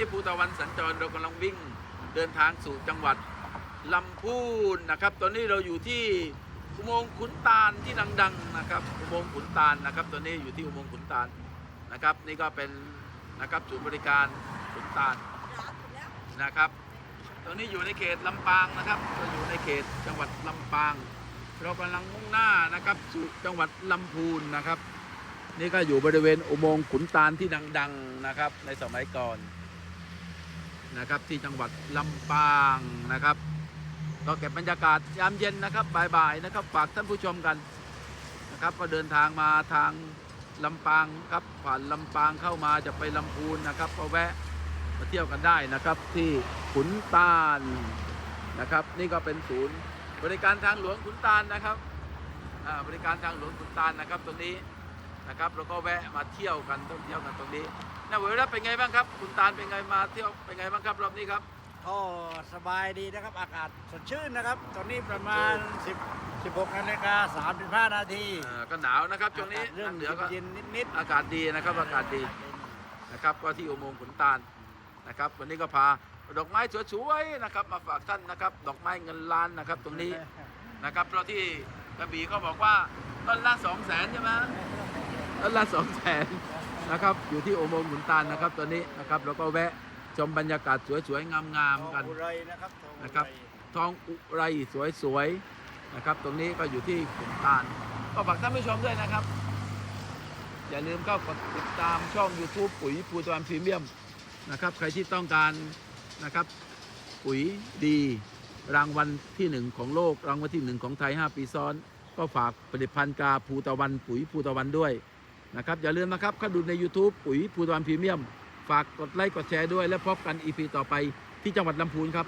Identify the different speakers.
Speaker 1: นี้ภูตะวันสัญจรเรากำลังวิ่งเดินทางสู่จังหวัดลำพูนนะครับ ตอนนี้เราอยู่ที่อุโมงค์ขุนตาลที่ดังๆนะครับ อุโมงค์ขุนตาลนะครับ ตอนนี้อยู่ที่อุโมงค์ขุนตาลนะครับ นี่ก็เป็นนะครับศูนย์บริการขุนตาลนะครับ ตอนนี้อยู่ในเขตลำปางนะครับเราอยู่ในเขตจังหวัดลำปาง เรากำลังมุ่งหน้านะครับสู่จังหวัดลำพูนนะครับ นี่ก็อยู่บริเวณอุโมงค์ขุนตาลที่ดัง ๆนะครับ ในสมัยก่อน นะครับที่จังหวัดลำปางนะครับก็เก็บบรรยากาศยามเย็นนะครับบ่ายๆนะครับฝากท่านผู้ชมกันนะครับก็เดินทางมาทางลำปางครับผ่านลำปางเข้ามาจะไปลำพูนนะครับก็แวะมาเที่ยวกันได้นะครับที่ขุนตาลนะครับ นี่ก็เป็นศูนย์ บริการทางหลวงขุนตาลนะครับบริการทางหลวงขุนตาลนะครับตรงนี้ นะครับเราก็แวะมาเที่ยวกันท่องเที่ยวกันตรงนี้นะเวลาเป็นไงบ้างครับขุนตาลเป็นไงมาเที่ยวเป็นไงบ้างครับรอบนี้ครับ
Speaker 2: ก็สบายดีนะครับอากาศสดชื่นนะครับ ตอนนี้ประมาณ 10 16นาฬิกา35นาที
Speaker 1: อ่าก็หนาวนะครับช่วงนี้
Speaker 2: อากาศเริ่
Speaker 1: ทามงเหนือก็
Speaker 2: เย็นๆนิด
Speaker 1: อากาศดีนะครับอากาศดีนะครับก็ที่อุโมงค์ขุนตาลนะครับ วันนี้ก็พาดอกไม้สวยๆนะครับ มาฝากท่านนะครับ ดอกไม้เงินล้านนะครับตรงนี้นะครับเพราะที่กระบี่เขาบอกว่าต้นละสองแสนใช่ไหม ต้นละสองแสนนะครับ อยู่ที่อุโมงค์ขุนตาลนะครับตัวนี้นะครับเราก็แวะชมบรรยากาศสวยๆงามๆกัน
Speaker 2: อุไรนะครับทองอุไร
Speaker 1: นะครับ ทองอุไรสวยๆนะครับ ตรงนี้ก็อยู่ที่ขุนตาลก็ฝากท่านผู้ชมด้วยนะครับ อย่าลืมเข้ากดติดตามช่อง YouTube ปุ๋ยภูตะวันพรีเมียมนะครับใครที่ต้องการนะครับปุ๋ยดีรางวัลที่หนึ่งของโลก รางวัลที่หนึ่งของไทย 5 ปีซ้อน ก็ฝากผลิตภัณฑ์กาภูตะวันปุ๋ยภูตะวันด้วย นะครับ อย่าลืมนะครับเข้าดูใน YouTube ปุ๋ยภูตวันพรีเมียม ฝากกดไลค์กดแชร์ด้วย และพบกันอีพีต่อไปที่จังหวัดลำพูนครับ